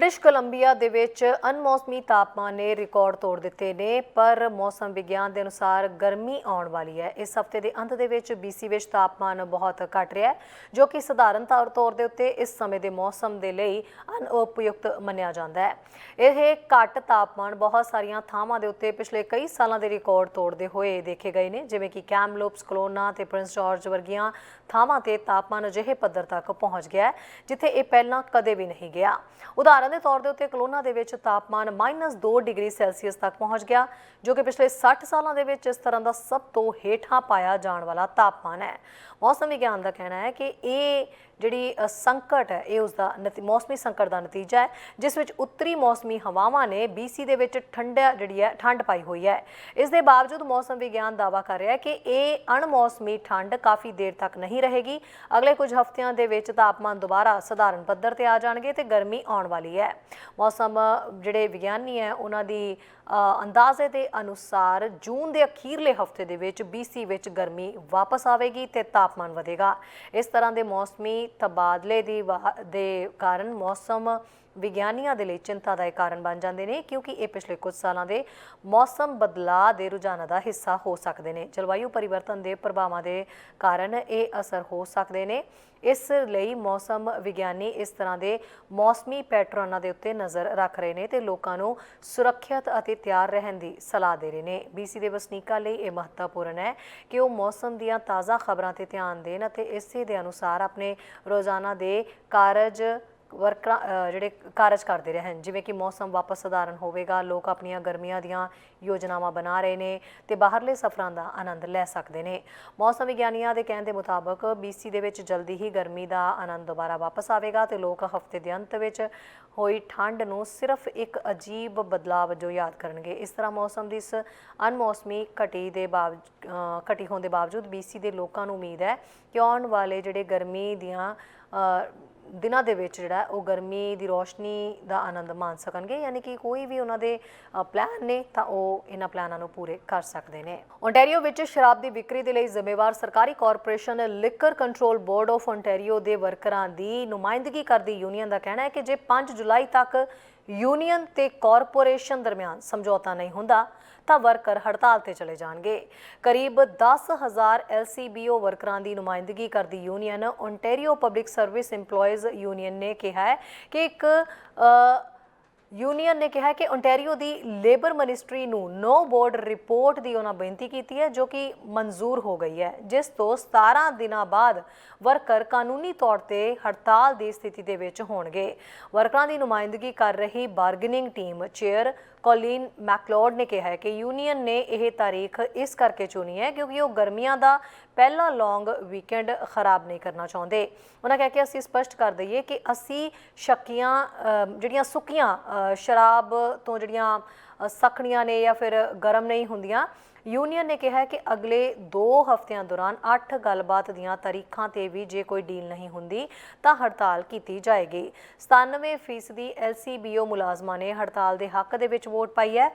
British Columbia ਦੇ ਵਿੱਚ ਅਨਮੌਸਮੀ ਤਾਪਮਾਨ ਨੇ ਰਿਕਾਰਡ ਤੋੜ ਦਿੱਤੇ ਨੇ, ਪਰ ਮੌਸਮ ਵਿਗਿਆਨ ਦੇ ਅਨੁਸਾਰ ਗਰਮੀ ਆਉਣ ਵਾਲੀ ਹੈ। ਇਸ ਹਫ਼ਤੇ ਦੇ ਅੰਤ ਦੇ ਵਿੱਚ BC ਵਿੱਚ ਤਾਪਮਾਨ ਬਹੁਤ ਘਟ ਰਿਹਾ ਹੈ, ਜੋ ਕਿ ਸਧਾਰਨ ਤੌਰ ਤੌਰ ਦੇ ਉੱਤੇ ਇਸ ਸਮੇਂ ਦੇ ਮੌਸਮ ਦੇ ਲਈ ਅਨਉਪਯੁਕਤ ਮੰਨਿਆ ਜਾਂਦਾ ਹੈ। ਇਹ ਘੱਟ ਤਾਪਮਾਨ ਬਹੁਤ ਸਾਰੀਆਂ ਥਾਵਾਂ ਦੇ ਉੱਤੇ ਪਿਛਲੇ ਕਈ ਸਾਲਾਂ ਦੇ ਰਿਕਾਰਡ ਤੋੜਦੇ ਹੋਏ ਦੇਖੇ ਗਏ ਨੇ, ਜਿਵੇਂ ਕਿ ਕੈਮਲੋਪਸ, ਕਲੋਨਾ ਤੇ ਪ੍ਰਿੰਸ ਜਾਰਜ ਵਰਗੀਆਂ ਥਾਵਾਂ ਤੇ ਤਾਪਮਾਨ ਅਜਿਹੇ ਪੱਧਰ ਤੱਕ ਪਹੁੰਚ ਗਿਆ ਹੈ, ਜਿੱਥੇ ਇਹ ਪਹਿਲਾਂ ਕਦੇ ਵੀ ਨਹੀਂ ਗਿਆ। ਉਦਾਹਰਨ ਦੇ ਤੌਰ ਦੇ ਉੱਤੇ ਕਲੋਨਾ ਦੇ ਵਿੱਚ ਤਾਪਮਾਨ -2 ਡਿਗਰੀ ਸੈਲਸੀਅਸ ਤੱਕ ਪਹੁੰਚ ਗਿਆ, ਜੋ ਕਿ ਪਿਛਲੇ 60 ਸਾਲਾਂ ਦੇ ਵਿੱਚ ਇਸ ਤਰ੍ਹਾਂ ਦਾ ਸਭ ਤੋਂ ਹੇਠਾਂ ਪਾਇਆ ਜਾਣ ਵਾਲਾ ਤਾਪਮਾਨ ਹੈ। ਮੌਸਮ ਵਿਗਿਆਨ ਦਾ ਕਹਿਣਾ ਹੈ ਕਿ ਇਹ ਜਿਹੜੀ ਸੰਕਟ ਹੈ, ਇਹ ਉਸ ਦਾ ਨਤੀ- ਮੌਸਮੀ ਸੰਕਟ ਦਾ ਨਤੀਜਾ ਹੈ, ਜਿਸ ਵਿੱਚ ਉੱਤਰੀ ਮੌਸਮੀ ਹਵਾਵਾਂ ਨੇ BC ਦੇ ਵਿੱਚ ਠੰਡਾ, ਜਿਹੜੀ ਹੈ, ਠੰਡ ਪਾਈ ਹੋਈ ਹੈ। ਇਸ ਦੇ ਬਾਵਜੂਦ ਮੌਸਮ ਵਿਗਿਆਨ ਦਾਅਵਾ ਕਰ ਰਿਹਾ ਹੈ ਕਿ ਇਹ ਅਣਮੌਸਮੀ ਠੰਡ ਕਾਫੀ ਦੇਰ ਤੱਕ ਨਹੀਂ ਰਹੇਗੀ। ਅਗਲੇ ਕੁਝ ਹਫ਼ਤਿਆਂ ਦੇ ਵਿੱਚ ਤਾਪਮਾਨ ਦੁਬਾਰਾ ਸਧਾਰਨ ਪੱਧਰ ਤੇ ਆ ਜਾਣਗੇ ਤੇ ਗਰਮੀ ਆਉਣ ਵਾਲੀ ਹੈ। ਮੌਸਮ ਜਿਹੜੇ ਵਿਗਿਆਨੀ ਹੈ ਉਹਨਾਂ ਦੀ ਅ, ਅੰਦਾਜ਼ੇ ਦੇ ਅਨੁਸਾਰ ਜੂਨ ਦੇ ਅਖੀਰਲੇ ਹਫ਼ਤੇ ਦੇ ਵਿੱਚ BC ਵਿੱਚ ਗਰਮੀ ਵਾਪਸ ਆਵੇਗੀ ਤੇ ਤਾਪਮਾਨ ਵਧੇਗਾ। ਇਸ ਤਰ੍ਹਾਂ ਦੇ ਮੌਸਮੀ ਤਬਾਦਲੇ ਦੀ ਵਾ- ਦੇ ਕਾਰਨ ਮੌਸਮ ਵਿਗਿਆਨੀਆਂ ਦੇ ਲਈ ਚਿੰਤਾ ਦਾ ਇਹ ਕਾਰਨ ਬਣ ਜਾਂਦੇ ਨੇ, ਕਿਉਂਕਿ ਇਹ ਪਿਛਲੇ ਕੁਝ ਸਾਲਾਂ ਦੇ ਮੌਸਮ ਬਦਲਾਅ ਦੇ ਰੁਝਾਨਾਂ ਦਾ ਹਿੱਸਾ ਹੋ ਸਕਦੇ ਨੇ। ਜਲਵਾਯੂ ਪਰਿਵਰਤਨ ਦੇ ਪ੍ਰਭਾਵਾਂ ਦੇ ਕਾਰਨ ਇਹ ਅਸਰ ਹੋ ਸਕਦੇ ਨੇ। ਇਸ ਲਈ ਮੌਸਮ ਵਿਗਿਆਨੀ ਇਸ ਤਰ੍ਹਾਂ ਦੇ ਮੌਸਮੀ ਪੈਟਰਨਾਂ ਦੇ ਉੱਤੇ ਨਜ਼ਰ ਰੱਖ ਰਹੇ ਨੇ ਤੇ ਲੋਕਾਂ ਨੂੰ ਸੁਰੱਖਿਅਤ ਅਤੇ ਤਿਆਰ ਰਹਿਣ ਦੀ ਸਲਾਹ ਦੇ ਰਹੇ ਨੇ। BC ਦੇ ਵਸਨੀਕਾਂ ਲਈ ਇਹ ਮਹੱਤਵਪੂਰਨ ਹੈ ਕਿ ਉਹ ਮੌਸਮ ਦੀਆਂ ਤਾਜ਼ਾ ਖਬਰਾਂ ਤੇ ਧਿਆਨ ਦੇਣ ਅਤੇ ਇਸੇ ਦੇ ਅਨੁਸਾਰ ਆਪਣੇ ਰੋਜ਼ਾਨਾ ਦੇ ਕਾਰਜ ਵਰਕਰਾਂ ਅ, ਜਿਹੜੇ ਕਾਰਜ ਕਰਦੇ ਰਹੇ ਹਨ ਜਿਵੇਂ ਕਿ ਮੌਸਮ ਵਾਪਸ ਸਧਾਰਨ ਹੋਵੇਗਾ ਲੋਕ ਆਪਣੀਆਂ ਗਰਮੀਆਂ ਦੀਆਂ ਯੋਜਨਾਵਾਂ ਬਣਾ ਰਹੇ ਨੇ ਤੇ ਬਾਹਰਲੇ ਸਫ਼ਰਾਂ ਦਾ ਆਨੰਦ ਲੈ ਸਕਦੇ ਨੇ। ਮੌਸਮ ਵਿਗਿਆਨੀਆਂ ਦੇ ਕਹਿਣ ਦੇ ਮੁਤਾਬਕ BC ਦੇ ਵਿੱਚ ਜਲਦੀ ਹੀ ਗਰਮੀ ਦਾ ਆਨੰਦ ਦੁਬਾਰਾ ਵਾਪਸ ਆਵੇਗਾ ਤੇ ਲੋਕ ਹਫ਼ਤੇ ਦੇ ਅੰਤ ਵਿੱਚ ਹੋਈ ਠੰਡ ਨੂੰ ਸਿਰਫ ਇੱਕ ਅਜੀਬ ਬਦਲਾਵ ਵਜੋਂ ਯਾਦ ਕਰਨਗੇ। ਇਸ ਤਰ੍ਹਾਂ ਮੌਸਮ ਦੀ ਇਸ ਅਨਮੌਸਮੀ ਘਟੀ ਦੇ ਬਾਵਜ ਅ, ਘਟੀ ਹੋਣ ਦੇ ਬਾਵਜੂਦ BC ਦੇ ਲੋਕਾਂ ਨੂੰ ਉਮੀਦ ਹੈ ਕਿ ਆਉਣ ਵਾਲੇ ਜਿਹੜੇ ਗਰਮੀ ਦੀਆਂ ਅ, ਦਿਨਾਂ ਦੇ ਵਿੱਚ ਜਿਹੜਾ ਉਹ ਗਰਮੀ ਦੀ ਰੋਸ਼ਨੀ ਦਾ ਆਨੰਦ ਮਾਣ ਸਕਣਗੇ ਯਾਨੀ ਕਿ ਕੋਈ ਵੀ ਉਹਨਾਂ ਦੇ ਅ, ਪਲਾਨ ਨੇ ਤਾਂ ਉਹ ਇਹਨਾਂ ਪਲਾਨਾਂ ਨੂੰ ਪੂਰੇ ਕਰ ਸਕਦੇ ਨੇ। ਓਨਟਾਰੀਓ ਵਿੱਚ ਸ਼ਰਾਬ ਦੀ ਵਿਕਰੀ ਦੇ ਲਈ ਜ਼ਿੰਮੇਵਾਰ ਸਰਕਾਰੀ corporation liquor control board of Ontario ਦੇ ਵਰਕਰਾਂ ਦੀ ਨੁਮਾਇੰਦਗੀ ਕਰਦੀ ਯੂਨੀਅਨ ਦਾ ਕਹਿਣਾ ਹੈ ਕਿ ਜੇ 5 ਜੁਲਾਈ ਤੱਕ ਯੂਨੀਅਨ ਤੇ ਕਾਰਪੋਰੇਸ਼ਨ ਦਰਮਿਆਨ ਸਮਝੌਤਾ ਨਹੀਂ ਹੁੰਦਾ, ਤਾਂ ਵਰਕਰ ਹੜਤਾਲ ਤੇ ਚਲੇ ਜਾਣਗੇ। ਕਰੀਬ 10000 LCBO ਵਰਕਰਾਂ ਦੀ ਨੁਮਾਇੰਦਗੀ ਕਰਦੀ union Ontario public service EMPLOYEES union ਨੇ ਕਿਹਾ ਹੈ ਕਿ ਇੱਕ ਯੂਨੀਅਨ ਨੇ ਕਿਹਾ ਕਿ ਓਨਟਾਰੀਓ ਦੀ ਲੇਬਰ ਮਿਨਿਸਟਰੀ ਨੂੰ ਨੋ ਬੋਰਡ ਰਿਪੋਰਟ ਦੀ ਉਹਨਾਂ ਬੇਨਤੀ ਕੀਤੀ ਹੈ, ਜੋ ਕਿ ਮਨਜ਼ੂਰ ਹੋ ਗਈ ਹੈ, ਜਿਸ ਤੋਂ 17 ਦਿਨਾਂ ਬਾਅਦ ਵਰਕਰ ਕਾਨੂੰਨੀ ਤੌਰ ਤੇ ਹੜਤਾਲ ਦੀ ਸਥਿਤੀ ਦੇ ਵਿੱਚ ਹੋਣਗੇ। ਵਰਕਰਾਂ ਦੀ ਨੁਮਾਇੰਦਗੀ ਕਰ ਰਹੀ bargaining team chair Colin McLeod ਨੇ ਕਿਹਾ ਹੈ ਕਿ ਯੂਨੀਅਨ ਨੇ ਇਹ ਤਾਰੀਖ ਇਸ ਕਰਕੇ ਚੁਣੀ ਹੈ ਕਿਉਂਕਿ ਉਹ ਗਰਮੀਆਂ ਦਾ ਪਹਿਲਾ ਲੌਂਗ ਵੀਕਐਂਡ ਖਰਾਬ ਨਹੀਂ ਕਰਨਾ ਚਾਹੁੰਦੇ। ਉਹਨਾਂ ਕਿਹਾ ਕਿ ਅਸੀਂ ਸਪਸ਼ਟ ਕਰ ਦਈਏ ਕਿ ਅਸੀਂ ਸ਼ੱਕੀਆਂ ਜਿਹੜੀਆਂ ਸੁੱਕੀਆਂ ਸ਼ਰਾਬ ਤੋਂ ਜਿਹੜੀਆਂ ਸਖਣੀਆਂ ਨੇ ਜਾਂ ਫਿਰ ਗਰਮ ਨਹੀਂ ਹੁੰਦੀਆਂ। ਯੂਨੀਅਨ ਨੇ ਕਿਹਾ ਕਿ ਅਗਲੇ 2 ਹਫ਼ਤਿਆਂ ਦੌਰਾਨ 8 ਗੱਲਬਾਤ ਦੀਆਂ ਤਾਰੀਖਾਂ ਤੇ ਵੀ ਜੇ ਕੋਈ ਡੀਲ ਨਹੀਂ ਹੁੰਦੀ, ਤਾਂ ਹੜਤਾਲ ਕੀਤੀ ਜਾਏਗੀ। 97% LCBO ਮੁਲਾਜ਼ਮਾਂ ਨੇ ਹੜਤਾਲ ਦੇ ਹੱਕ ਦੇ ਵਿੱਚ ਵੋਟ ਪਾਈ ਹੈ।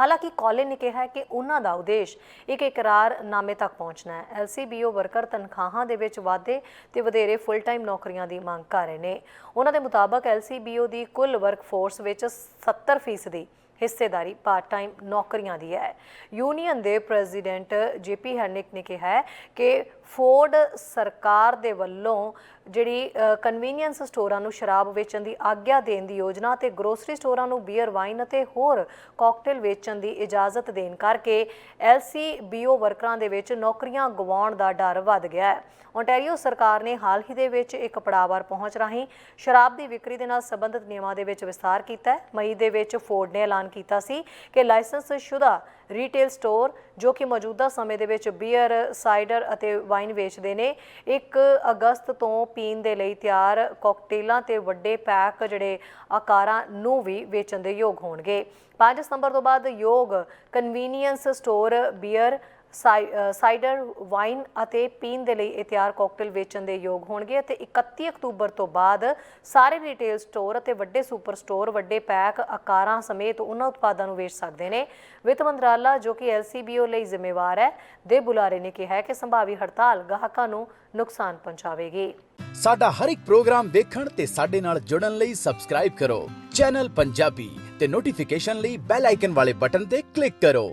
ਹਾਲਾਂਕਿ ਕਾਲਿਨ ਨੇ ਕਿਹਾ ਕਿ ਉਹਨਾਂ ਦਾ ਉਦੇਸ਼ ਇੱਕ ਇਕਰਾਰਨਾਮੇ ਤੱਕ ਪਹੁੰਚਣਾ ਹੈ। LCBO ਵਰਕਰ ਤਨਖਾਹਾਂ ਦੇ ਵਿੱਚ ਵਾਧੇ ਤੇ ਵਧੇਰੇ ਫੁੱਲ ਟਾਈਮ ਨੌਕਰੀਆਂ ਦੀ ਮੰਗ ਕਰ ਰਹੇ ਨੇ। ਉਹਨਾਂ ਦੇ ਮੁਤਾਬਕ LCBO ਦੀ ਕੁੱਲ ਵਰਕਫੋਰਸ ਵਿੱਚ 70% ਹਿੱਸੇਦਾਰੀ ਪਾਰਟ ਟਾਈਮ ਨੌਕਰੀਆਂ ਦੀ ਹੈ। ਯੂਨੀਅਨ ਦੇ ਪ੍ਰੈਜ਼ੀਡੈਂਟ ਜੇਪੀ ਹੈਰਨਿਕ ਨੇ ਕਿਹਾ ਹੈ ਕਿ ਫੋਰਡ ਸਰਕਾਰ ਦੇ ਵੱਲੋਂ ਜਿਹੜੀ ਕਨਵੀਨੀਅੰਸ ਸਟੋਰਾਂ ਨੂੰ ਸ਼ਰਾਬ ਵੇਚਣ ਦੀ ਆਗਿਆ ਦੇਣ ਦੀ ਯੋਜਨਾ ਤੇ ਗਰੋਸਰੀ ਸਟੋਰਾਂ ਨੂੰ ਬੀਅਰ ਵਾਈਨ ਅਤੇ ਹੋਰ ਕਾਕਟੇਲ ਵੇਚਣ ਦੀ ਇਜਾਜ਼ਤ ਦੇਣ ਕਰਕੇ ਐਲਸੀਬੀਓ ਵਰਕਰਾਂ ਦੇ ਵਿੱਚ ਨੌਕਰੀਆਂ ਗਵਾਉਣ ਦਾ ਡਰ ਵੱਧ ਗਿਆ ਹੈ। ਓਨਟਾਰੀਓ ਸਰਕਾਰ ਨੇ ਹਾਲ ਹੀ ਦੇ ਵਿੱਚ ਇੱਕ ਪੜਾਵਾਰ ਪਹੁੰਚ ਰਾਹੀਂ ਸ਼ਰਾਬ ਦੀ ਵਿਕਰੀ ਦੇ ਨਾਲ ਸੰਬੰਧਿਤ ਨਿਯਮਾਂ ਦੇ ਵਿੱਚ ਵਿਸਥਾਰ ਕੀਤਾ ਹੈ। ਮਈ ਦੇ ਵਿੱਚ ਫੋਰਡ ਨੇ ਐਲਾਨ ਕੀਤਾ ਸੀ ਕਿ ਲਾਇਸੈਂਸ ਸ਼ੁਦਾ ਰੀਟੇਲ ਸਟੋਰ ਜੋ ਕਿ ਮੌਜੂਦਾ ਸਮੇਂ ਦੇ ਵਿੱਚ ਬੀਅਰ ਸਾਈਡਰ ਅਤੇ ਵਾਈਨ ਵੇਚਦੇ ਨੇ। 1 ਅਗਸਤ ਤੋਂ ਪੀਣ ਦੇ ਲਈ ਤਿਆਰ ਕਾਕਟੇਲਾਂ ਤੇ ਵੱਡੇ ਪੈਕ ਜਿਹੜੇ ਆਕਾਰਾਂ ਨੂੰ ਵੀ ਵੇਚਣ ਦੇ ਯੋਗ ਹੋਣਗੇ। 5 ਸਤੰਬਰ ਤੋਂ ਬਾਅਦ ਯੋਗ convenience store beer cider wine ਅਤੇ ਪੀਣ ਦੇ ਲਈ ਇਹ ਤਿਆਰ ਕਾਕਟੇਲ ਵੇਚਣ ਦੇ ਯੋਗ ਹੋਣਗੇ ਅਤੇ 31 ਅਕਤੂਬਰ ਤੋਂ ਬਾਅਦ ਸਾਰੇ ਰਿਟੇਲ ਸਟੋਰ ਅਤੇ ਵੱਡੇ ਸੁਪਰ ਸਟੋਰ ਵੱਡੇ ਪੈਕ ਆਕਾਰਾਂ ਸਮੇਤ ਉਹਨਾਂ ਉਤਪਾਦਾਂ ਨੂੰ ਵੇਚ ਸਕਦੇ ਨੇ। ਵਿੱਤ ਮੰਤਰਾਲਾ, ਜੋ ਕਿ ਐਲਸੀਬੀਓ ਲਈ ਜ਼ਿੰਮੇਵਾਰ ਹੈ, ਦੇ ਬੁਲਾਰੇ ਨੇ ਕਿਹਾ ਕਿ ਸੰਭਾਵੀ ਹੜਤਾਲ ਗਾਹਕਾਂ ਨੂੰ ਨੁਕਸਾਨ ਪਹੁੰਚਾਵੇਗੀ। ਸਾਡਾ ਹਰ ਇੱਕ ਪ੍ਰੋਗਰਾਮ ਦੇਖਣ ਤੇ ਸਾਡੇ ਨਾਲ ਜੁੜਨ ਲਈ ਸਬਸਕ੍ਰਾਈਬ ਕਰੋ। ਚੈਨਲ ਪੰਜਾਬੀ ਤੇ ਨੋਟੀਫਿਕੇਸ਼ਨ ਲਈ ਬੈਲ ਆਈਕਨ ਵਾਲੇ ਬਟਨ ਤੇ ਕਲਿੱਕ ਕਰੋ।